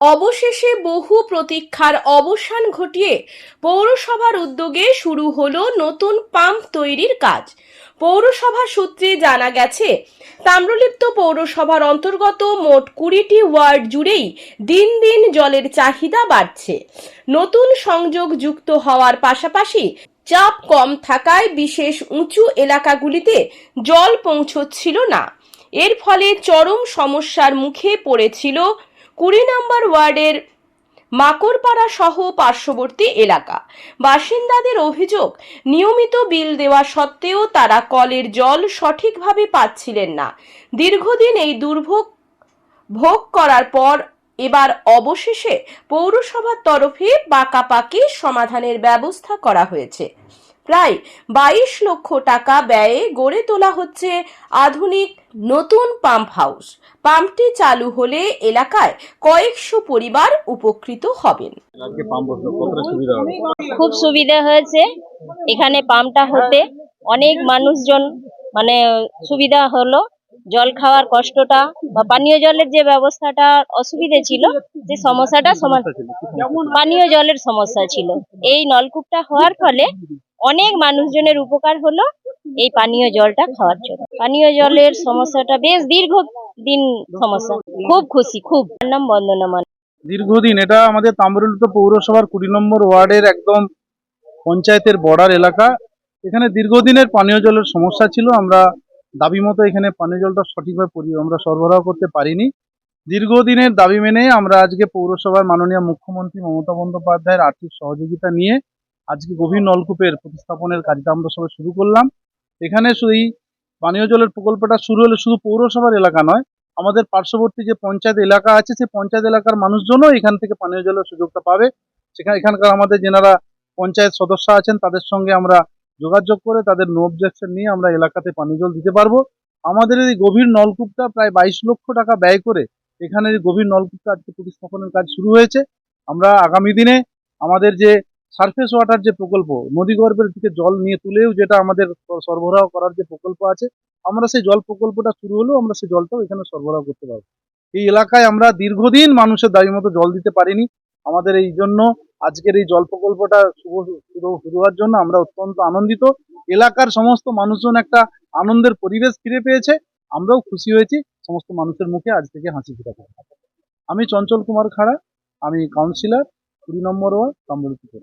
অবশেষে বহু প্রতীক্ষার অবসান ঘটিয়ে পৌরসভার উদ্যোগে শুরু হলো নতুন পাম্প তৈরির কাজ। পৌরসভা সূত্রে জানা গেছে, তাম্রলিপ্ত পৌরসভার অন্তর্গত মোট কুড়িটি ওয়ার্ড জুড়েই দিন দিন জলের চাহিদা বাড়ছে। নতুন সংযোগ যুক্ত হওয়ার পাশাপাশি চাপ কম থাকায় বিশেষ উঁচু এলাকাগুলিতে জল পৌঁছচ্ছিল না। এর ফলে চরম সমস্যার মুখে পড়েছিল কুড়ি নম্বর ওয়ার্ডের মাকড়পাড়া সহ পার্শ্ববর্তী এলাকা। বাসিন্দাদের অভিযোগ, নিয়মিত বিল দেওয়া সত্ত্বেও তারা কলের জল সঠিকভাবে পাচ্ছিলেন না। দীর্ঘদিন এই দুর্ভোগ ভোগ করার পর এবার অবশেষে পৌরসভার তরফে পাকাপাকি সমাধানের ব্যবস্থা করা হয়েছে। প্রায় বাইশ লক্ষ টাকা ব্যয়ে গড়ে তোলা হচ্ছে আধুনিক নতুন পাম্প হাউস পাম্পটি চালু হলে এলাকায় কয়েকশো পরিবার উপকৃত হবেন। খুব সুবিধা হয়েছে। এখানে পাম্পটা হতে অনেক মানুষজন মানে সুবিধা হলো। জল খাওয়ার কষ্টটা বা পানীয় জলের যে ব্যবস্থাটা অসুবিধে ছিল যে সমস্যাটা সমস্যা? পানীয় জলের সমস্যা ছিল। এই নলকূপটা হওয়ার ফলে অনেক মানুষজনের উপকার হলো এই পানীয় জলটা খাওয়ার জন্য। পানীয় জলের সমস্যাটা বেশ দীর্ঘ দিন সমস্যা। খুব খুশি, খুব। নাম বন্দনা মান দীর্ঘদিন, এটা আমাদের তাম্রলিপ্ত পৌরসভার কুড়ি নম্বর ওয়ার্ডের একদম পঞ্চায়েতের বর্ডার এলাকা। এখানে দীর্ঘদিনের পানীয় জলের সমস্যা ছিল, আমরা দাবি মতো এখানে পানীয় জলটা সঠিকভাবে আমরা সরবরাহ করতে পারিনি। দীর্ঘদিনের দাবি মেনে আমরা আজকে পৌরসভার মাননীয় মুখ্যমন্ত্রী মমতা বন্দ্যোপাধ্যায়ের আর্থিক সহযোগিতা নিয়ে আজকে গভীর নলকূপের প্রতিস্থাপনের কাজটা আমরা সবাই শুরু করলাম। এখানে এই পানীয় জলের প্রকল্পটা শুরু হলে শুধু পৌরসভার এলাকা নয়, আমাদের পার্শ্ববর্তী যে পঞ্চায়েত এলাকা আছে, সেই পঞ্চায়েত এলাকার মানুষজনও এখান থেকে পানীয় জলের সুযোগটা পাবে। সেখানে এখানকার আমাদের যেনারা পঞ্চায়েত সদস্য আছেন, তাদের সঙ্গে আমরা যোগাযোগ করে তাদের নো অবজেকশন নিয়ে আমরা এলাকাতে পানীয় জল দিতে পারব। আমাদের এই গভীর নলকূপটা প্রায় বাইশ লক্ষ টাকা ব্যয় করে এখানের গভীর নলকূপটা আজকে প্রতিস্থাপনের কাজ শুরু হয়েছে। আমরা আগামী দিনে আমাদের যে সারফেস ওয়াটার যে প্রকল্প নদীগর্ভের থেকে জল নিয়ে তুলেও যেটা আমাদের সরবরাহ করার যে প্রকল্প আছে, আমরা সেই জল প্রকল্পটা শুরু হলেও আমরা সেই জলটাও এখানে সরবরাহ করতে পারব। এই এলাকায় আমরা দীর্ঘদিন মানুষের দাবি মতো জল দিতে পারিনি। আমাদের এই জন্য আজকের এই জল প্রকল্পটা শুভ, শুরু হওয়ার জন্য আমরা অত্যন্ত আনন্দিত। এলাকার সমস্ত মানুষজন একটা আনন্দের পরিবেশ ফিরে পেয়েছে। আমরাও খুশি হয়েছি। সমস্ত মানুষের মুখে আজ থেকে হাসি ফোটাতে আমি চঞ্চল কুমার খাড়া, আমি কাউন্সিলর কুড়ি নম্বর ওয়ার্ড তাম্বলিপুর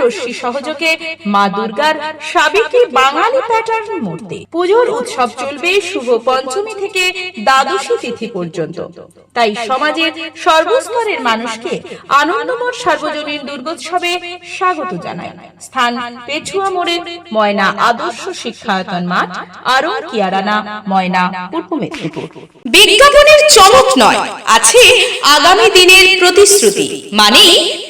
রশ্মি সহযোগে মা দুর্গার সাবেকি বাঙালি প্যাটার্ন মূর্তি। পুজোর উৎসব চলবে শুভ পঞ্চমী থেকে দ্বাদশী তিথি পর্যন্ত। তাই সমাজের সর্বস্তরের মানুষকে আনন্দময় সার্বজনীন দুর্গোৎসবে স্বাগত জানায় স্থান পেছুয়া মোড়ে ময়না আদর্শ শিক্ষায়তন মাঠ, আরও কিয়ারানা, ময়না পূর্ব মেদিনীপুর। বিজ্ঞাপনের চমক নয়, আছে আগামী দিনের প্রতিশ্রুতি মানে